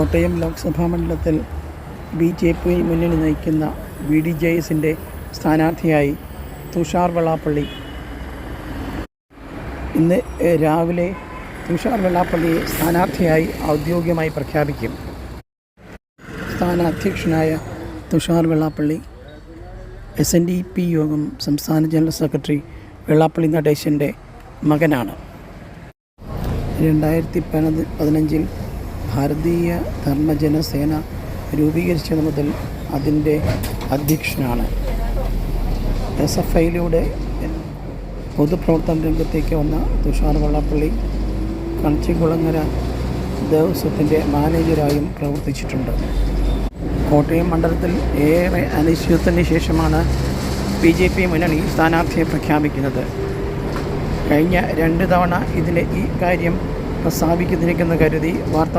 കോട്ടയം ലോക്സഭാ മണ്ഡലത്തിൽ B J P മുന്നണി നയിക്കുന്ന വി ഡി ജെ എസിന്റെ സ്ഥാനാർത്ഥിയായി തുഷാർ വെള്ളാപ്പള്ളി. ഇന്ന് രാവിലെ തുഷാർ വെള്ളാപ്പള്ളിയെ സ്ഥാനാർത്ഥിയായി ഔദ്യോഗികമായി പ്രഖ്യാപിക്കും. സ്ഥാനാധ്യക്ഷനായ Tushar Vellappally S N D P യോഗം സംസ്ഥാന ജനറൽ സെക്രട്ടറി വെള്ളാപ്പള്ളി നടേശന്റെ മകനാണ്. രണ്ടായിരത്തി പതിനഞ്ചിൽ ഭാരതീയ ധർമ്മജന സേന രൂപീകരിച്ചത് മുതൽ അതിന്റെ അധ്യക്ഷനാണ്. എസ് എഫ് ഐയിലൂടെ പൊതുപ്രവർത്തന രംഗത്തേക്ക് വന്ന തുഷാർ വള്ളപ്പള്ളി കണച്ചിക്കുളങ്ങര ദേവസ്വത്തിന്റെ മാനേജരായും പ്രവർത്തിച്ചിട്ടുണ്ട്. കോട്ടയം മണ്ഡലത്തിൽ ഏറെ അനിശ്ചിതത്തിന് ശേഷമാണ് ബി ജെ പി മുന്നണി സ്ഥാനാർത്ഥിയെ പ്രഖ്യാപിക്കുന്നത്. കഴിഞ്ഞ രണ്ട് തവണ ഇതിന്റെ ഈ കാര്യം പ്രസ്താവിക്കുന്നിരിക്കുന്ന കരുതി വാർത്താ